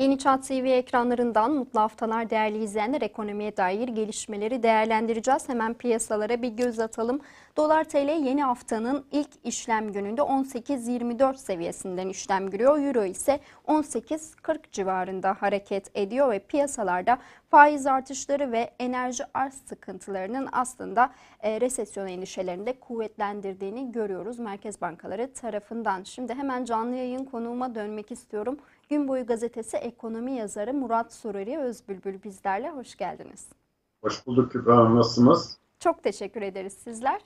Yeni Çağ TV ekranlarından mutlu haftalar değerli izleyenler. Ekonomiye dair gelişmeleri değerlendireceğiz. Hemen piyasalara bir göz atalım. Dolar TL yeni haftanın ilk işlem gününde 18.24 seviyesinden işlem görüyor. Euro ise 18.40 civarında hareket ediyor ve piyasalarda faiz artışları ve enerji arz sıkıntılarının aslında e, resesyon endişelerini de kuvvetlendirdiğini görüyoruz merkez bankaları tarafından. Şimdi hemen canlı yayın konuğuma dönmek istiyorum. Gün boyu gazetesi ekonomi yazarı Murat Surari Özbülbül bizlerle. Hoş geldiniz. Hoş bulduk Kübra Hanım. Nasılsınız? Çok teşekkür ederiz sizler.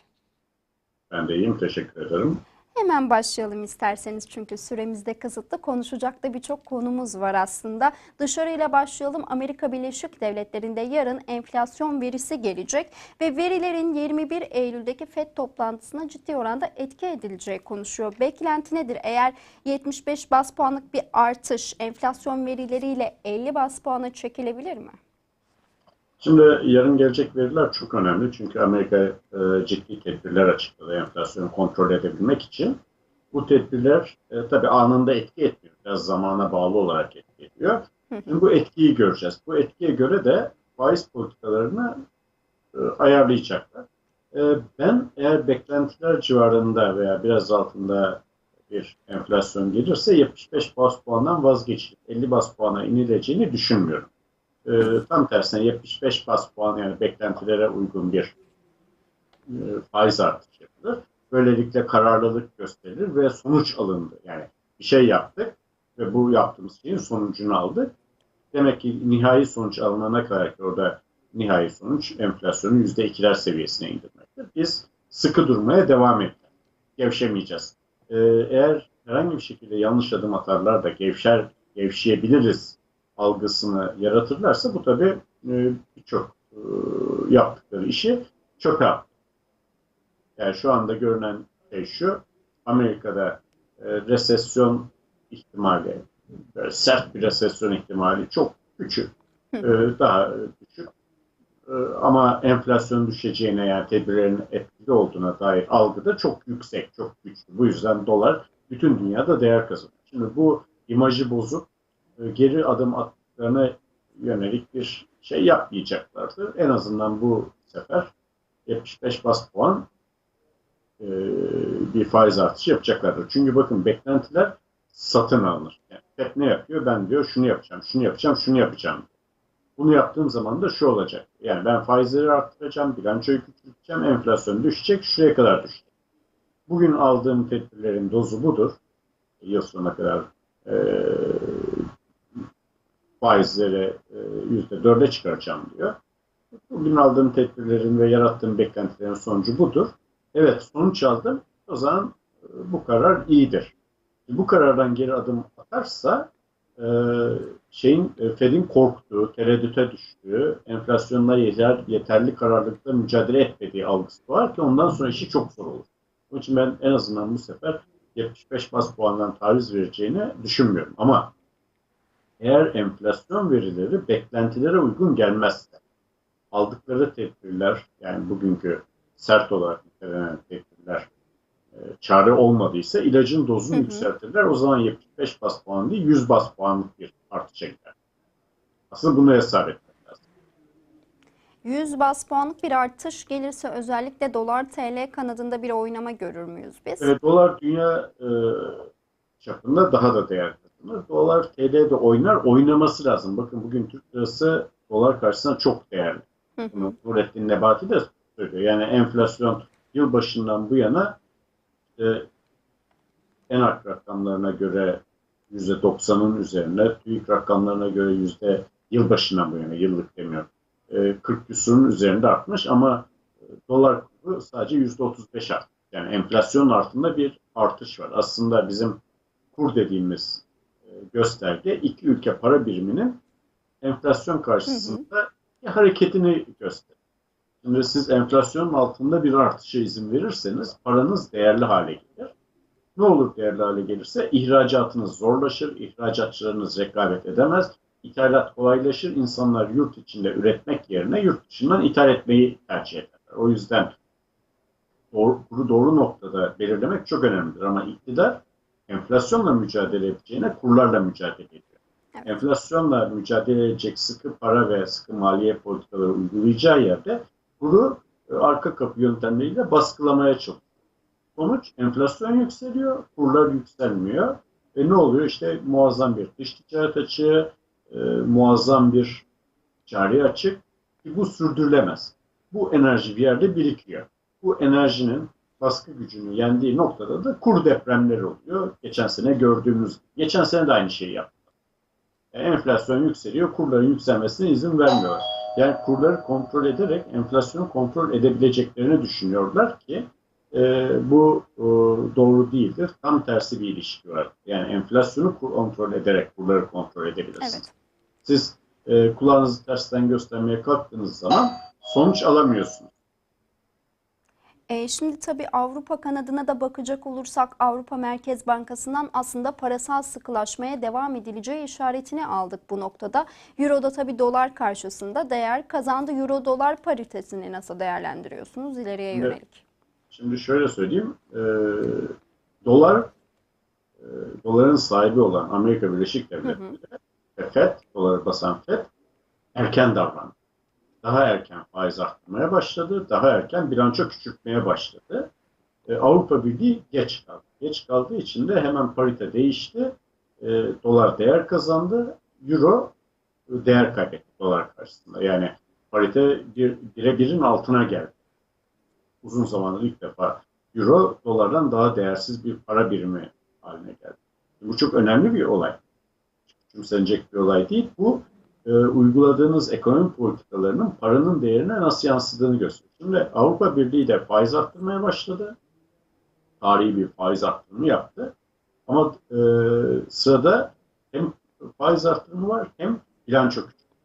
Ben de iyiyim. Teşekkür ederim. Hemen başlayalım isterseniz çünkü süremizde kısıtlı. Konuşacak da birçok konumuz var aslında. Dışarıyla başlayalım. Amerika Birleşik Devletleri'nde yarın enflasyon verisi gelecek ve verilerin 21 Eylül'deki FED toplantısına ciddi oranda etki edileceği konuşuyor. Beklenti nedir? Eğer 75 bas puanlık bir artış enflasyon verileriyle 50 bas puana çekilebilir mi? Şimdi yarın gelecek veriler çok önemli. Çünkü Amerika e, ciddi tedbirler açıkladı enflasyonu kontrol edebilmek için. Bu tedbirler e, tabii anında etki etmiyor. Biraz zamana bağlı olarak etki ediyor. Şimdi bu etkiyi göreceğiz. Bu etkiye göre de faiz politikalarını e, ayarlayacaklar. E, ben eğer beklentiler civarında veya biraz altında bir enflasyon gelirse 75 bas puandan vazgeçilip 50 bas puana inileceğini düşünmüyorum. E, tam tersine 75 bas puan yani beklentilere uygun bir e, faiz artışı yapılır. Böylelikle kararlılık gösterilir ve sonuç alındı. Yani bir şey yaptık ve bu yaptığımız şeyin sonucunu aldık. Demek ki nihai sonuç alınana kadar ki orada nihai sonuç enflasyonu %2'ler seviyesine indirmektir. Biz sıkı durmaya devam edeceğiz. Gevşemeyeceğiz. Ee, eğer herhangi bir şekilde yanlış adım atarlar da gevşer, gevşeyebiliriz algısını yaratırlarsa bu tabii e, birçok e, yaptıkları işi çöpe attı. Yani şu anda görünen şey şu, Amerika'da e, resesyon ihtimali, böyle sert bir resesyon ihtimali çok küçük, e, daha küçük. E, ama enflasyon düşeceğine yani tedbirlerin etkili olduğuna dair algı da çok yüksek, çok güçlü. Bu yüzden dolar bütün dünyada değer kazanıyor. Şimdi bu imajı bozup geri adım attıklarına yönelik bir şey yapmayacaklardı. En azından bu sefer 75 bas puan e, bir faiz artışı yapacaklardır. Çünkü bakın beklentiler satın alınır. Yani FED ne yapıyor? Ben diyor şunu yapacağım, şunu yapacağım, şunu yapacağım. Bunu yaptığım zaman da şu olacak. Yani ben faizleri arttıracağım, bilançoyu küçülteceğim, enflasyon düşecek, şuraya kadar düşecek. Bugün aldığım tedbirlerin dozu budur. Yıl sonuna kadar e, faizleri yüzde dörde çıkaracağım diyor. Bugün aldığım tedbirlerin ve yarattığım beklentilerin sonucu budur. Evet sonuç aldım. O zaman e, bu karar iyidir. Bu karardan geri adım atarsa e, şeyin e, Fed'in korktuğu, tereddüte düştüğü, enflasyonla yeter, yeterli kararlılıkla mücadele etmediği algısı var ki ondan sonra işi çok zor olur. Onun için ben en azından bu sefer 75 bas puandan taviz vereceğini düşünmüyorum. Ama eğer enflasyon verileri beklentilere uygun gelmezse, aldıkları tedbirler, yani bugünkü sert olarak nitelenen tedbirler e, çare olmadıysa ilacın dozunu hı hı. yükseltirler. O zaman 75 bas puan değil 100 bas puanlık bir artışa gider. Aslında bunu hesap etmek lazım. 100 bas puanlık bir artış gelirse özellikle dolar TL kanadında bir oynama görür müyüz biz? Evet, dolar dünya e, çapında daha da değer kazanır. Dolar TL'de oynar, oynaması lazım. Bakın bugün Türk lirası dolar karşısında çok değerli. Bunu Nurettin Nebati de söylüyor. Yani enflasyon yıl başından bu yana e, en ark rakamlarına göre yüzde doksanın üzerinde, TÜİK rakamlarına göre yüzde yıl başından bu yana, yıllık demiyorum, e, 40 küsurun üzerinde artmış ama e, dolar kuru sadece yüzde otuz beş arttı. Yani enflasyon altında bir artış var. Aslında bizim kur dediğimiz gösterge iki ülke para biriminin enflasyon karşısında hı hı. hareketini gösteriyor. Şimdi siz enflasyonun altında bir artışa izin verirseniz paranız değerli hale gelir. Ne olur değerli hale gelirse ihracatınız zorlaşır, ihracatçılarınız rekabet edemez, ithalat kolaylaşır, insanlar yurt içinde üretmek yerine yurt dışından ithal etmeyi tercih ederler. O yüzden doğru, doğru noktada belirlemek çok önemlidir ama iktidar enflasyonla mücadele edeceğine kurlarla mücadele ediyor. Evet. Enflasyonla mücadele edecek sıkı para ve sıkı maliye politikaları uygulayacağı yerde bunu e, arka kapı yöntemleriyle baskılamaya çalışıyor. Sonuç enflasyon yükseliyor, kurlar yükselmiyor. Ve ne oluyor? İşte muazzam bir dış ticaret açığı, e, muazzam bir cari açık. Ki bu sürdürülemez. Bu enerji bir yerde birikiyor. Bu enerjinin baskı gücünü yendiği noktada da kur depremleri oluyor. Geçen sene gördüğümüz, geçen sene de aynı şeyi yaptı. Yani enflasyon yükseliyor, kurların yükselmesine izin vermiyorlar. Yani kurları kontrol ederek enflasyonu kontrol edebileceklerini düşünüyorlar ki e, bu e, doğru değildir. Tam tersi bir ilişki var. Yani enflasyonu kontrol ederek kurları kontrol edebilirsiniz. Evet. Siz e, kulağınızı tersten göstermeye kalktığınız zaman sonuç alamıyorsunuz. E, şimdi tabii Avrupa kanadına da bakacak olursak Avrupa Merkez Bankası'ndan aslında parasal sıkılaşmaya devam edileceği işaretini aldık bu noktada. Euro'da tabii dolar karşısında değer kazandı. Euro dolar paritesini nasıl değerlendiriyorsunuz ileriye Şimdi- yönelik? Şimdi şöyle söyleyeyim. e, dolar e, doların sahibi olan Amerika Birleşik Devletleri ve FED, doları basan FED erken davrandı. Daha erken faiz arttırmaya başladı. Daha erken bilanço küçültmeye başladı. E, Avrupa Birliği geç kaldı. Geç kaldığı için de hemen parite değişti. E, dolar değer kazandı. Euro e, değer kaybetti dolar karşısında. Yani parite bir, bire altına geldi. Uzun zamandır ilk defa Euro dolardan daha değersiz bir para birimi haline geldi. Bu çok önemli bir olay. Küçümsenecek bir olay değil. Bu e, uyguladığınız ekonomi politikalarının paranın değerine nasıl yansıdığını gösteriyor. Şimdi Avrupa Birliği de faiz arttırmaya başladı. Tarihi bir faiz arttırımı yaptı. Ama e, sırada hem faiz arttırımı var hem bilanço küçültme.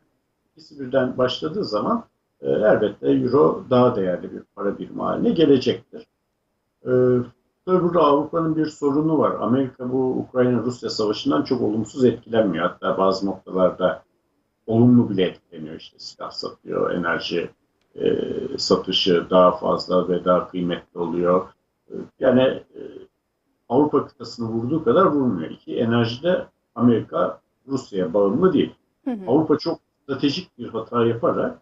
İkisi birden başladığı zaman e, elbette Euro daha değerli bir para birimi haline gelecektir. E, tabii burada Avrupa'nın bir sorunu var. Amerika bu Ukrayna-Rusya savaşından çok olumsuz etkilenmiyor. Hatta bazı noktalarda olumlu bile etkileniyor. İşte silah satıyor, enerji e, satışı daha fazla ve daha kıymetli oluyor. E, yani e, Avrupa kıtasını vurduğu kadar vurmuyor. İki enerjide Amerika Rusya'ya bağımlı değil. Hı hı. Avrupa çok stratejik bir hata yaparak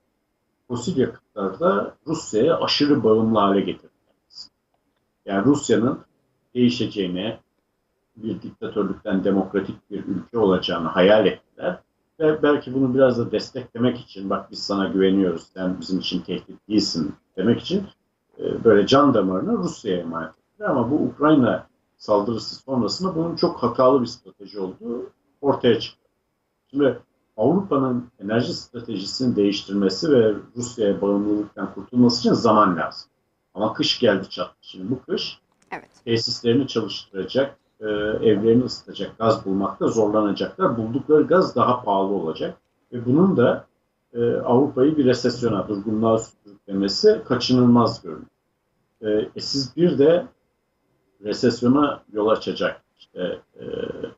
fosil yakıtlarda Rusya'ya aşırı bağımlı hale getirdi. Yani Rusya'nın değişeceğine, bir diktatörlükten demokratik bir ülke olacağını hayal ettiler. Belki bunu biraz da desteklemek için, bak biz sana güveniyoruz, sen bizim için tehdit değilsin demek için e, böyle can damarını Rusya'ya emanet ettiler. Ama bu Ukrayna saldırısı sonrasında bunun çok hatalı bir strateji olduğu ortaya çıktı. Şimdi Avrupa'nın enerji stratejisini değiştirmesi ve Rusya'ya bağımlılıktan kurtulması için zaman lazım. Ama kış geldi çattı. Şimdi bu kış Evet. tesislerini çalıştıracak, e, evlerini ısıtacak gaz bulmakta zorlanacaklar. Buldukları gaz daha pahalı olacak. Ve bunun da e, Avrupa'yı bir resesyona, durgunluğa sürüklemesi kaçınılmaz görünüyor. E, e, siz bir de resesyona yol açacak, işte e,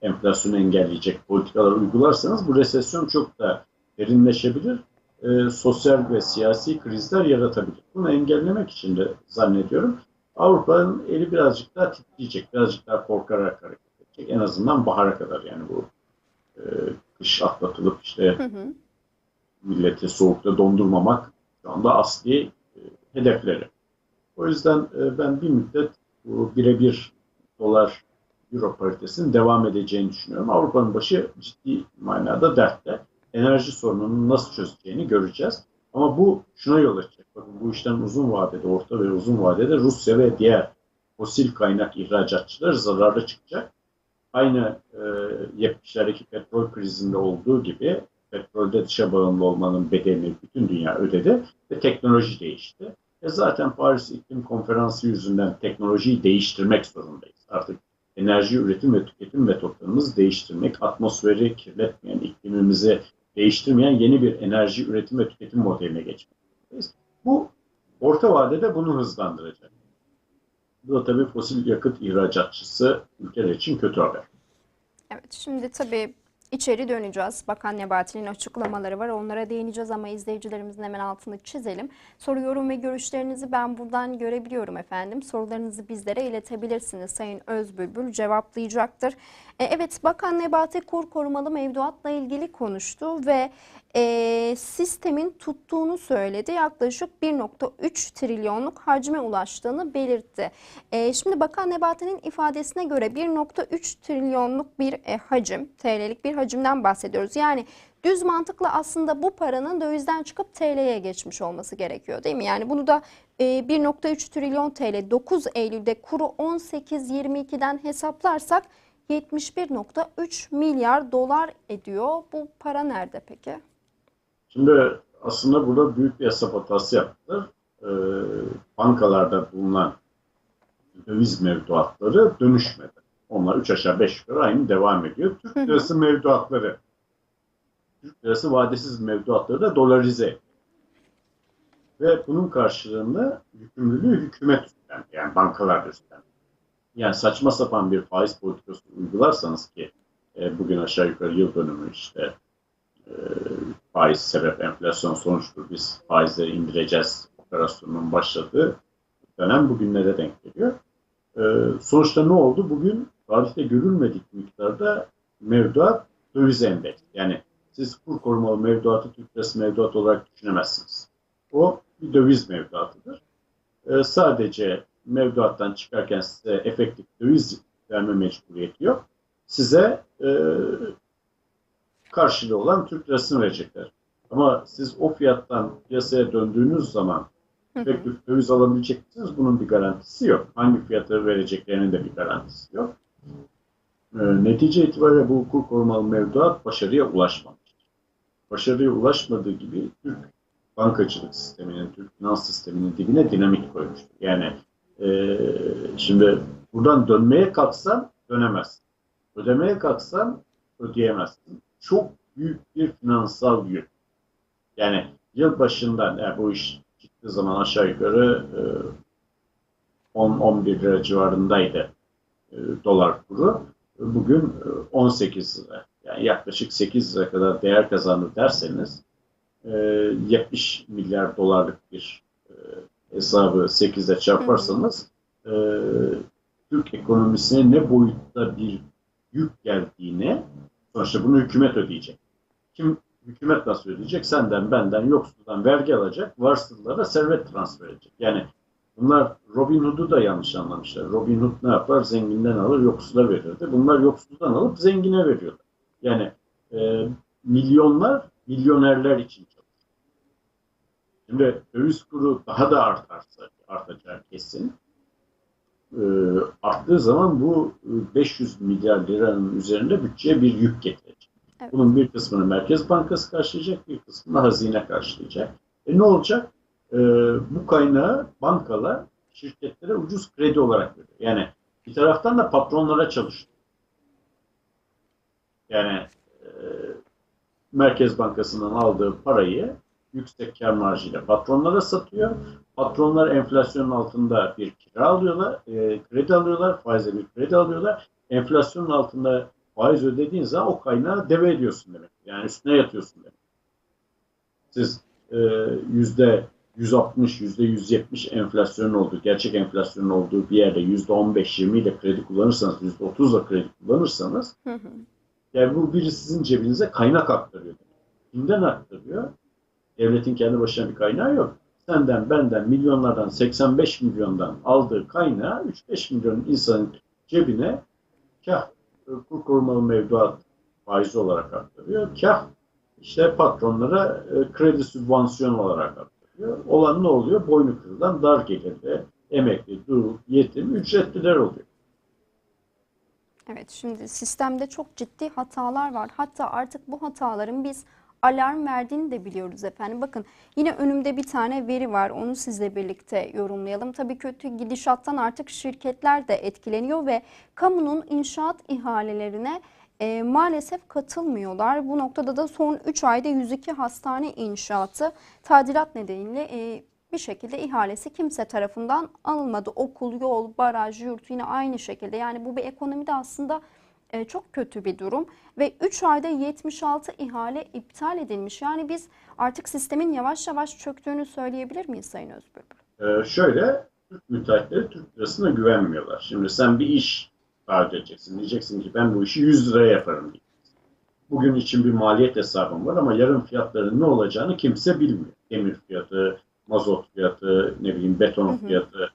enflasyonu engelleyecek politikalar uygularsanız bu resesyon çok da derinleşebilir. E, sosyal ve siyasi krizler yaratabilir. Bunu engellemek için de zannediyorum Avrupa'nın eli birazcık daha titreyecek, birazcık daha korkarak hareket edecek. En azından bahara kadar yani bu e, kış atlatılıp işte Hı hı. milleti soğukta dondurmamak şu anda asli e, hedefleri. O yüzden e, ben bir müddet bu birebir dolar euro paritesinin devam edeceğini düşünüyorum. Avrupa'nın başı ciddi manada dertte. Enerji sorununu nasıl çözeceğini göreceğiz. Ama bu şuna yol açacak. Bakın bu işten uzun vadede, orta ve uzun vadede Rusya ve diğer fosil kaynak ihracatçılar zararlı çıkacak. Aynı e, 70'lerdeki petrol krizinde olduğu gibi petrolde dışa bağımlı olmanın bedelini bütün dünya ödedi ve teknoloji değişti. E zaten Paris İklim Konferansı yüzünden teknolojiyi değiştirmek zorundayız. Artık enerji üretim ve tüketim metotlarımızı değiştirmek, atmosferi kirletmeyen, iklimimizi değiştirmeyen yeni bir enerji üretim ve tüketim modeline geçmekteyiz. Bu orta vadede bunu hızlandıracak. Bu da tabii fosil yakıt ihracatçısı ülkeler için kötü haber. Evet, şimdi tabii İçeri döneceğiz. Bakan Nebati'nin açıklamaları var. Onlara değineceğiz ama izleyicilerimizin hemen altını çizelim. Soru, yorum ve görüşlerinizi ben buradan görebiliyorum efendim. Sorularınızı bizlere iletebilirsiniz. Sayın Özbülbül cevaplayacaktır. E, evet Bakan Nebati kur korumalı mevduatla ilgili konuştu ve e, sistemin tuttuğunu söyledi. Yaklaşık 1.3 trilyonluk hacme ulaştığını belirtti. E, şimdi Bakan Nebati'nin ifadesine göre 1.3 trilyonluk bir e, hacim, TL'lik bir hacimden bahsediyoruz. Yani düz mantıkla aslında bu paranın dövizden çıkıp TL'ye geçmiş olması gerekiyor değil mi? Yani bunu da e, 1.3 trilyon TL 9 Eylül'de kuru 18.22'den hesaplarsak 71.3 milyar dolar ediyor. Bu para nerede peki? Şimdi aslında burada büyük bir hesap hatası yaptılar. Ee, bankalarda bulunan döviz mevduatları dönüşmedi. Onlar 3 aşağı 5 yukarı aynı devam ediyor. Türk lirası mevduatları, Türk lirası vadesiz mevduatları da dolarize. Ve bunun karşılığında yükümlülüğü hükümet üstlendi. Yani bankalar üstlendi. Yani saçma sapan bir faiz politikası uygularsanız ki e, bugün aşağı yukarı yıl dönümü işte e, faiz sebep enflasyon sonuçtur. Biz faizleri indireceğiz operasyonunun başladığı dönem bugünlere denk geliyor. E, sonuçta ne oldu? Bugün tarihte görülmedik miktarda mevduat döviz endeksi. Yani siz kur korumalı mevduatı Türk lirası mevduat olarak düşünemezsiniz. O bir döviz mevduatıdır. E, sadece mevduattan çıkarken size efektif döviz verme mecburiyeti yok. Size e, karşılığı olan Türk lirasını verecekler. Ama siz o fiyattan piyasaya döndüğünüz zaman efektif döviz alabilecek misiniz? Bunun bir garantisi yok. Hangi fiyatı vereceklerinin de bir garantisi yok. E, netice itibariyle bu kur korumalı mevduat başarıya ulaşmamıştır. Başarıya ulaşmadığı gibi Türk bankacılık sisteminin, Türk finans sisteminin dibine dinamit koymuştur. Yani e, şimdi buradan dönmeye kalksan dönemezsin. Ödemeye kalksan ödeyemezsin. Çok büyük bir finansal yük. Yani yıl başından yani bu iş çıktığı zaman aşağı yukarı e, 10-11 lira civarındaydı e, dolar kuru. Bugün e, 18 lira. Yani yaklaşık 8 lira kadar değer kazandı derseniz e, 70 milyar dolarlık bir e, hesabı 8'e çarparsanız e, Türk ekonomisine ne boyutta bir yük geldiğini sonuçta bunu hükümet ödeyecek. Kim hükümet nasıl ödeyecek? Senden, benden, yoksuldan vergi alacak, varsıllara servet transfer edecek. Yani bunlar Robin Hood'u da yanlış anlamışlar. Robin Hood ne yapar? Zenginden alır, yoksula verirdi. Bunlar yoksuldan alıp zengine veriyorlar. Yani e, milyonlar milyonerler için çalışıyor. Şimdi döviz kuru daha da artarsa artacağı kesin. E, arttığı zaman bu e, 500 milyar liranın üzerinde bütçeye bir yük getirecek. Evet. Bunun bir kısmını Merkez Bankası karşılayacak, bir kısmını hazine karşılayacak. E ne olacak? E, bu kaynağı bankalar şirketlere ucuz kredi olarak veriyor. Yani bir taraftan da patronlara çalışıyor. Yani e, Merkez Bankası'ndan aldığı parayı yüksek kar marjıyla patronlara satıyor. Patronlar enflasyonun altında bir kira alıyorlar, e, kredi alıyorlar, faizle bir kredi alıyorlar. Enflasyonun altında faiz ödediğin zaman o kaynağı deve ediyorsun demek. Yani üstüne yatıyorsun demek. Siz e, yüzde 160, yüzde 170 enflasyonun olduğu, gerçek enflasyonun olduğu bir yerde yüzde 15-20 ile kredi kullanırsanız, yüzde 30 ile kredi kullanırsanız Hı hı. yani bu biri sizin cebinize kaynak aktarıyor. Kimden aktarıyor? Devletin kendi başına bir kaynağı yok. Senden, benden, milyonlardan, 85 milyondan aldığı kaynağı 3-5 milyon insanın cebine kah e, kur korumalı mevduat faizi olarak aktarıyor, kah işte patronlara e, kredi sübvansiyon olarak aktarıyor. Olan ne oluyor? Boynu kırılan dar gelirli, emekli, dul, yetim, ücretliler oluyor. Evet şimdi sistemde çok ciddi hatalar var. Hatta artık bu hataların biz alarm verdiğini de biliyoruz efendim. Bakın yine önümde bir tane veri var. Onu sizle birlikte yorumlayalım. Tabii kötü gidişattan artık şirketler de etkileniyor ve kamunun inşaat ihalelerine e, maalesef katılmıyorlar. Bu noktada da son 3 ayda 102 hastane inşaatı tadilat nedeniyle e, bir şekilde ihalesi kimse tarafından alınmadı. Okul, yol, baraj, yurt yine aynı şekilde. Yani bu bir ekonomide aslında e, çok kötü bir durum ve 3 ayda 76 ihale iptal edilmiş. Yani biz artık sistemin yavaş yavaş çöktüğünü söyleyebilir miyiz Sayın Özbülbül? Ee, şöyle, Türk müteahhitleri Türk lirasına güvenmiyorlar. Şimdi sen bir iş taahhüt edeceksin. Diyeceksin ki ben bu işi 100 liraya yaparım diyeceksin. Bugün için bir maliyet hesabım var ama yarın fiyatların ne olacağını kimse bilmiyor. Demir fiyatı, mazot fiyatı, ne bileyim beton fiyatı,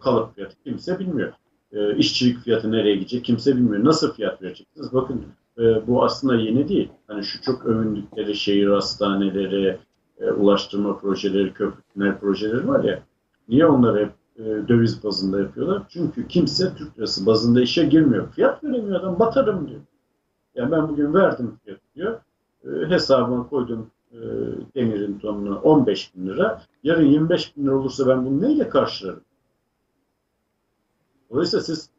kalıp fiyatı kimse bilmiyor. Ee, işçilik fiyatı nereye gidecek kimse bilmiyor. Nasıl fiyat vereceksiniz? Bakın e, bu aslında yeni değil. Hani şu çok övündükleri şehir hastaneleri, e, ulaştırma projeleri, köprü tünel projeleri var ya. Niye onları hep e, döviz bazında yapıyorlar? Çünkü kimse Türk lirası bazında işe girmiyor. Fiyat veremiyor adam batarım diyor. Yani ben bugün verdim fiyat diyor. E, hesabıma koydum e, demirin tonunu 15 bin lira. Yarın 25 bin lira olursa ben bunu neyle karşılarım? Dolayısıyla siz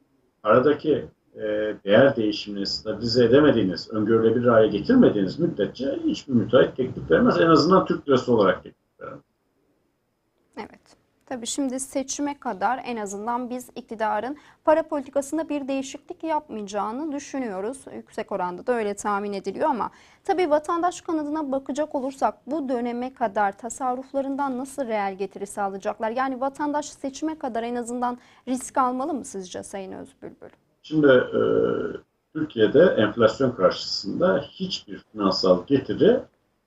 aradaki e, değer değişimini stabilize edemediğiniz, öngörülebilir hale getirmediğiniz müddetçe hiçbir müteahhit teklif vermez. En azından Türk lirası olarak teklif vermez. Evet. Tabii şimdi seçime kadar en azından biz iktidarın para politikasında bir değişiklik yapmayacağını düşünüyoruz. Yüksek oranda da öyle tahmin ediliyor ama tabii vatandaş kanadına bakacak olursak bu döneme kadar tasarruflarından nasıl reel getiri sağlayacaklar? Yani vatandaş seçime kadar en azından risk almalı mı sizce Sayın Özbülbül? Şimdi e, Türkiye'de enflasyon karşısında hiçbir finansal getiri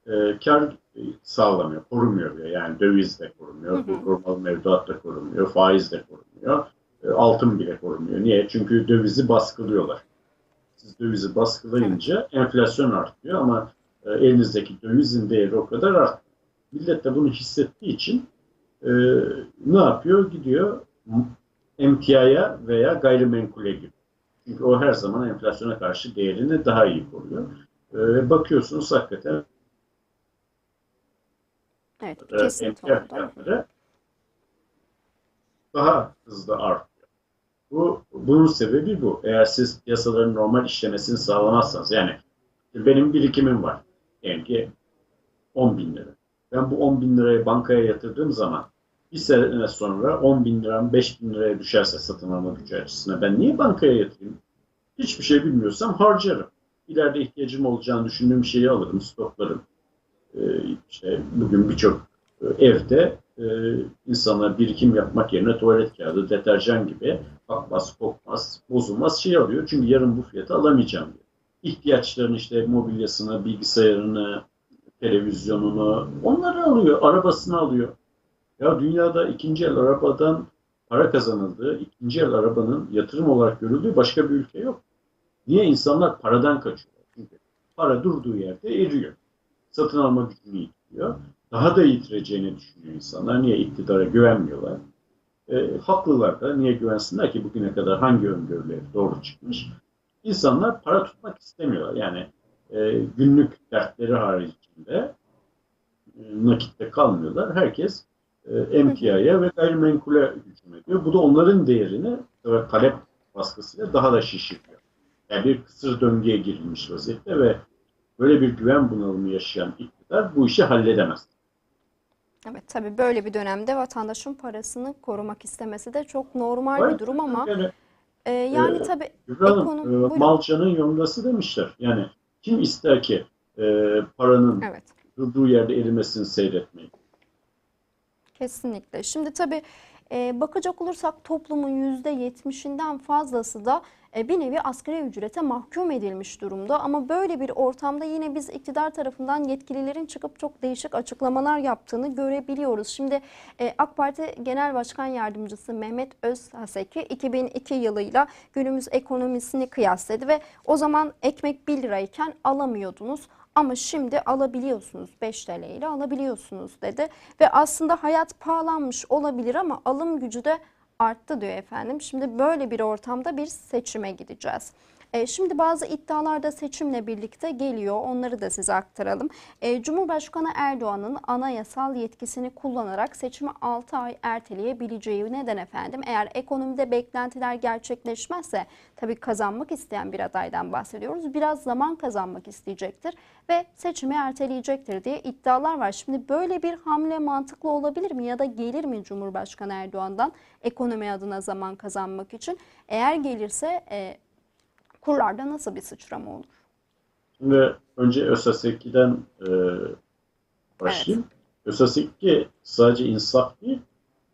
e, kar sağlamıyor, korumuyor bile. Yani döviz de korumuyor, korumalı mevduat da korumuyor, faiz de korumuyor, e, altın bile korumuyor. Niye? Çünkü dövizi baskılıyorlar. Siz dövizi baskılayınca enflasyon artıyor ama e, elinizdeki dövizin değeri o kadar artmıyor. Millet de bunu hissettiği için e, ne yapıyor? Gidiyor emtiaya veya gayrimenkule giriyor. Çünkü o her zaman enflasyona karşı değerini daha iyi koruyor. E, bakıyorsunuz hakikaten Evet, e, oldu. fiyatları daha hızlı artıyor. Bu, bunun sebebi bu. Eğer siz piyasaların normal işlemesini sağlamazsanız, yani benim birikimim var. Diyelim ki 10 bin lira. Ben bu 10 bin lirayı bankaya yatırdığım zaman bir sene sonra 10 bin liram 5 bin liraya düşerse satın alma gücü açısından ben niye bankaya yatırayım? Hiçbir şey bilmiyorsam harcarım. İleride ihtiyacım olacağını düşündüğüm şeyi alırım, stoklarım. İşte bugün birçok e, evde e, insanlar birikim yapmak yerine tuvalet kağıdı, deterjan gibi akmaz, kokmaz, bozulmaz şey alıyor. Çünkü yarın bu fiyatı alamayacağım diyor. İhtiyaçlarını işte mobilyasını, bilgisayarını, televizyonunu onları alıyor, arabasını alıyor. Ya dünyada ikinci el arabadan para kazanıldığı, ikinci el arabanın yatırım olarak görüldüğü başka bir ülke yok. Niye insanlar paradan kaçıyorlar? Çünkü para durduğu yerde eriyor. Satın alma gücünü yitiriyor. Daha da yitireceğini düşünüyor insanlar. Niye iktidara güvenmiyorlar? E, haklılar da niye güvensinler ki bugüne kadar hangi öngörüleri doğru çıkmış? İnsanlar para tutmak istemiyorlar. Yani e, günlük dertleri haricinde e, nakitte kalmıyorlar. Herkes e, emtiaya ve gayrimenkule hücum ediyor. Bu da onların değerini talep baskısıyla daha da şişiriyor. Yani bir kısır döngüye girilmiş vaziyette ve böyle bir güven bunalımı yaşayan iktidar bu işi halledemez. Evet tabii böyle bir dönemde vatandaşın parasını korumak istemesi de çok normal bir Hayır, durum ama Yani, e, yani Ee, tabii Ekonomi- e, malçanın yongası demişler. Yani kim ister ki e, paranın evet. durduğu yerde erimesini seyretmeyi? Kesinlikle. Şimdi tabii e, bakacak olursak toplumun %70'inden fazlası da e, bir nevi asgari ücrete mahkum edilmiş durumda. Ama böyle bir ortamda yine biz iktidar tarafından yetkililerin çıkıp çok değişik açıklamalar yaptığını görebiliyoruz. Şimdi e, AK Parti Genel Başkan Yardımcısı Mehmet Özhaseki 2002 yılıyla günümüz ekonomisini kıyasladı ve o zaman ekmek 1 lirayken alamıyordunuz. Ama şimdi alabiliyorsunuz 5 TL ile alabiliyorsunuz dedi. Ve aslında hayat pahalanmış olabilir ama alım gücü de arttı diyor efendim. Şimdi böyle bir ortamda bir seçime gideceğiz. E, şimdi bazı iddialar da seçimle birlikte geliyor. Onları da size aktaralım. E, Cumhurbaşkanı Erdoğan'ın anayasal yetkisini kullanarak seçimi 6 ay erteleyebileceği neden efendim? Eğer ekonomide beklentiler gerçekleşmezse tabii kazanmak isteyen bir adaydan bahsediyoruz. Biraz zaman kazanmak isteyecektir ve seçimi erteleyecektir diye iddialar var. Şimdi böyle bir hamle mantıklı olabilir mi ya da gelir mi Cumhurbaşkanı Erdoğan'dan ekonomi adına zaman kazanmak için? Eğer gelirse e, kurlarda nasıl bir sıçrama olur? Şimdi önce ÖSS 2'den e, başlayayım. ÖSS 2 sadece insaf değil,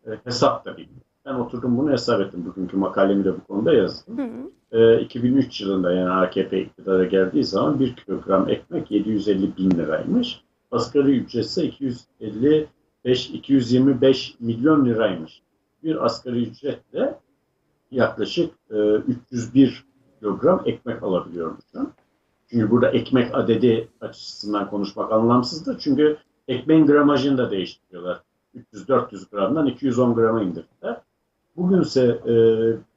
e, hesap da bilmiyor. Ben oturdum bunu hesap ettim. Bugünkü makalemi de bu konuda yazdım. Hı hı. E, 2003 yılında yani AKP iktidara geldiği zaman 1 kilogram ekmek 750 bin liraymış. Asgari ücret ise 255, 225 milyon liraymış. Bir asgari ücretle yaklaşık e, 301 kilogram ekmek alabiliyormuşum. Çünkü burada ekmek adedi açısından konuşmak anlamsızdır. Çünkü ekmeğin gramajını da değiştiriyorlar. 300-400 gramdan 210 grama indirdiler. Bugünse e,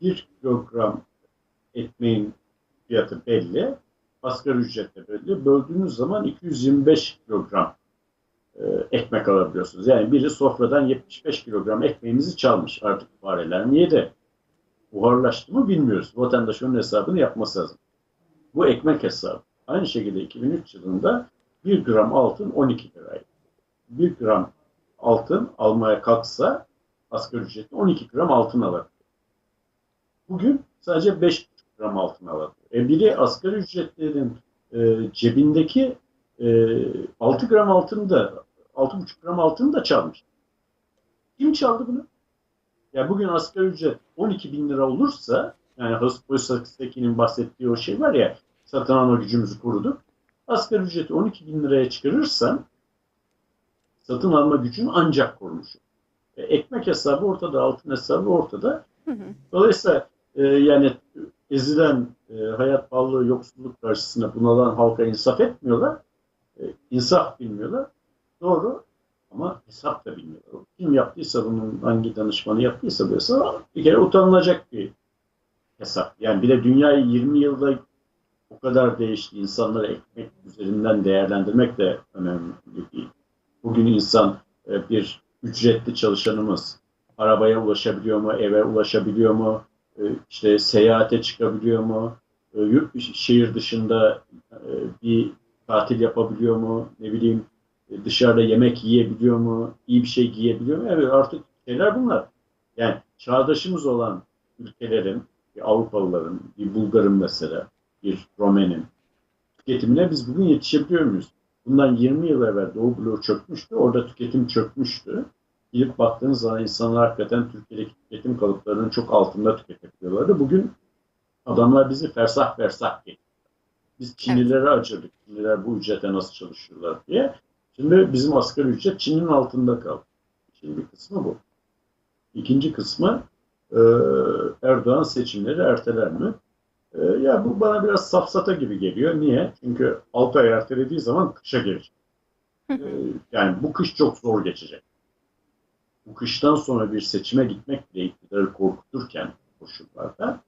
1 kilogram ekmeğin fiyatı belli. Asgari ücret de belli. Böldüğünüz zaman 225 kilogram e, ekmek alabiliyorsunuz. Yani biri sofradan 75 kilogram ekmeğimizi çalmış artık fareler. Niye de buharlaştı mı bilmiyoruz. Vatandaş onun hesabını yapması lazım. Bu ekmek hesabı. Aynı şekilde 2003 yılında 1 gram altın 12 liraydı. 1 gram altın almaya kalksa asgari ücretli 12 gram altın alabiliyor. Bugün sadece 5,5 gram altın alabiliyor. E biri asgari ücretlerin e, cebindeki e, 6 gram altını da 6,5 gram altını da çalmış. Kim çaldı bunu? Ya bugün asgari ücret 12 bin lira olursa yani Hosposaki'nin bahsettiği o şey var ya satın alma gücümüzü koruduk. Asgari ücreti 12 bin liraya çıkarırsan satın alma gücünü ancak korumuş. E, ekmek hesabı ortada, altın hesabı ortada. Hı hı. Dolayısıyla e, yani ezilen e, hayat pahalılığı, yoksulluk karşısında bunalan halka insaf etmiyorlar. E, insaf bilmiyorlar. Doğru ama hesap da bilmiyorlar. Kim yaptıysa bunun hangi danışmanı yaptıysa bu bir kere utanılacak bir hesap. Yani bir de dünyayı 20 yılda o kadar değişti. İnsanları ekmek üzerinden değerlendirmek de önemli değil. Bugün insan e, bir ücretli çalışanımız arabaya ulaşabiliyor mu, eve ulaşabiliyor mu, e, işte seyahate çıkabiliyor mu, e, yurt şehir dışında bir tatil yapabiliyor mu, ne bileyim dışarıda yemek yiyebiliyor mu, iyi bir şey giyebiliyor mu? Evet artık şeyler bunlar. Yani çağdaşımız olan ülkelerin, bir Avrupalıların, bir Bulgar'ın mesela, bir Romen'in tüketimine biz bugün yetişebiliyor muyuz? Bundan 20 yıl evvel Doğu bloğu çökmüştü. Orada tüketim çökmüştü. Gidip baktığınız zaman insanlar hakikaten Türkiye'deki tüketim kalıplarının çok altında tüketebiliyorlardı. Bugün adamlar bizi fersah fersah geçti. Biz Çinlilere acırdık. Çinliler bu ücrete nasıl çalışıyorlar diye. Şimdi bizim asgari ücret Çin'in altında kaldı. Şimdi bir kısmı bu. İkinci kısmı e, Erdoğan seçimleri erteler mi? E, ya bu bana biraz safsata gibi geliyor. Niye? Çünkü 6 ay ertelediği zaman kışa gelecek. E, yani bu kış çok zor geçecek. Bu kıştan sonra bir seçime gitmek bile iktidarı korkuturken koşullarda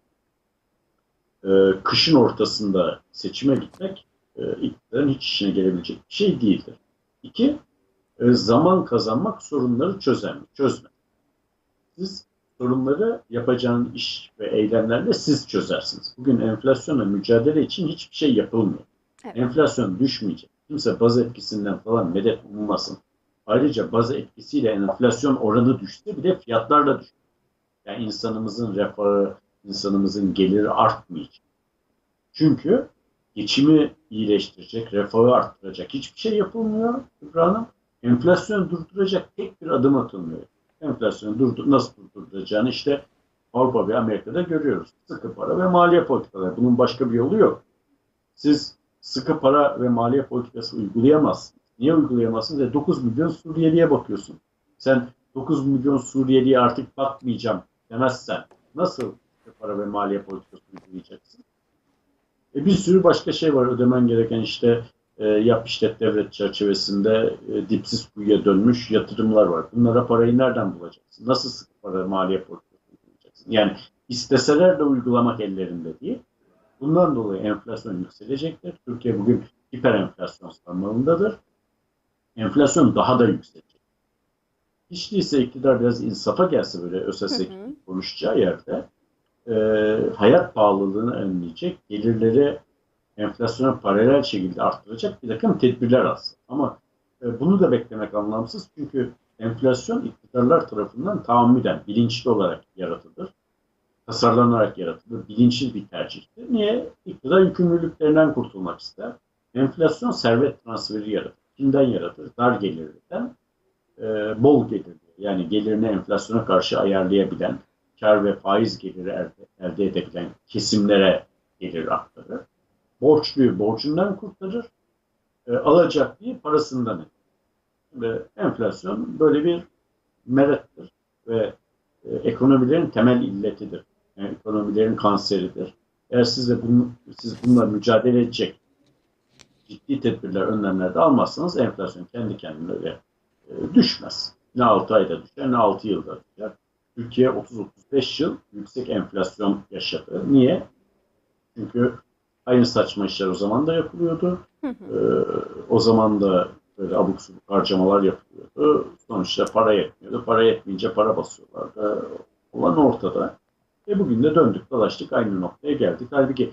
e, kışın ortasında seçime gitmek e, iktidarın hiç işine gelebilecek bir şey değildir. İki, e, zaman kazanmak sorunları çözen, çözme. Siz sorunları yapacağınız iş ve eylemlerle siz çözersiniz. Bugün enflasyonla mücadele için hiçbir şey yapılmıyor. Evet. Enflasyon düşmeyecek. Kimse baz etkisinden falan medet ummasın. Ayrıca baz etkisiyle enflasyon oranı düşse bir de fiyatlar da düşüyor. Yani insanımızın refahı, insanımızın geliri artmayacak. Çünkü geçimi iyileştirecek, refahı arttıracak hiçbir şey yapılmıyor Kübra. Enflasyonu durduracak tek bir adım atılmıyor. Enflasyonu durdur nasıl durduracağını işte Avrupa ve Amerika'da görüyoruz. Sıkı para ve maliye politikaları. Bunun başka bir yolu yok. Siz sıkı para ve maliye politikası uygulayamazsınız. Niye uygulayamazsınız? E 9 milyon Suriyeli'ye bakıyorsun. Sen 9 milyon Suriyeli'ye artık bakmayacağım demezsen nasıl para ve maliye politikası uygulayacaksın? E bir sürü başka şey var ödemen gereken işte e, yap işlet devlet çerçevesinde e, dipsiz kuyuya dönmüş yatırımlar var. Bunlara parayı nereden bulacaksın? Nasıl sıkı para maliye politikası uygulayacaksın? Yani isteseler de uygulamak ellerinde değil. Bundan dolayı enflasyon yükselecektir. Türkiye bugün hiper enflasyon sarmalındadır. Enflasyon daha da yükselecek. Hiç değilse iktidar biraz insafa gelse böyle ÖSS konuşacağı yerde e, hayat pahalılığını önleyecek, gelirleri enflasyona paralel şekilde arttıracak bir takım tedbirler alsın. Ama e, bunu da beklemek anlamsız çünkü enflasyon iktidarlar tarafından tahammüden, bilinçli olarak yaratılır. tasarlanarak yaratıldı. Bilinçli bir tercihti. Niye? İktidar yükümlülüklerinden kurtulmak ister. Enflasyon servet transferi yaratır. Kimden yaratır? Dar gelirliden e, bol gelirli. Yani gelirini enflasyona karşı ayarlayabilen, kar ve faiz geliri elde, elde edebilen kesimlere gelir aktarır. Borçluyu borcundan kurtarır. E, alacaklıyı parasından. Ve enflasyon böyle bir merettir ve e, ekonomilerin temel illetidir. Yani ekonomilerin kanseridir. Eğer siz de bunu, siz bununla mücadele edecek ciddi tedbirler, önlemler de almazsanız enflasyon kendi kendine e, düşmez. Ne 6 ayda düşer ne 6 yılda düşer. Türkiye 30-35 yıl yüksek enflasyon yaşadı. Niye? Çünkü aynı saçma işler o zaman da yapılıyordu. Hı Ee, o zaman da böyle abuk subuk harcamalar yapılıyordu. Sonuçta para yetmiyordu. Para yetmeyince para basıyorlardı. Olan ortada. E bugün de döndük dolaştık aynı noktaya geldik. Halbuki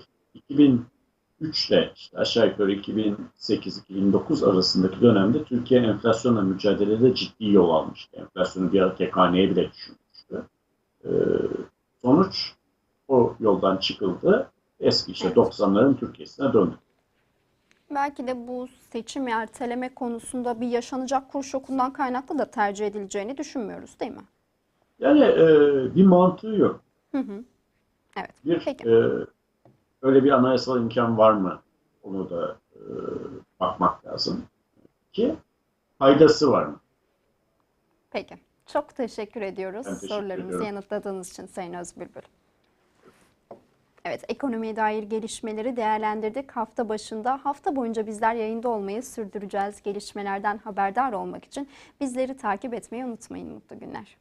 2003'te işte aşağı yukarı 2008-2009 arasındaki dönemde Türkiye enflasyonla mücadelede ciddi yol almıştı. Enflasyonu bir ara tek haneye bile düşürmüştü. Ee, sonuç o yoldan çıkıldı. Eski işte Evet. 90'ların Türkiye'sine döndük. Belki de bu seçim erteleme konusunda bir yaşanacak kur şokundan kaynaklı da tercih edileceğini düşünmüyoruz değil mi? Yani e, bir mantığı yok. Hı hı. Evet. Bir Peki. e, öyle bir anayasal imkan var mı? Onu da e, bakmak lazım. Ki faydası var mı? Peki. Çok teşekkür ediyoruz Ben teşekkür sorularımızı ediyorum. yanıtladığınız için Sayın Özbülbül. Evet, ekonomiye dair gelişmeleri değerlendirdik hafta başında. Hafta boyunca bizler yayında olmayı sürdüreceğiz. Gelişmelerden haberdar olmak için bizleri takip etmeyi unutmayın. Mutlu günler.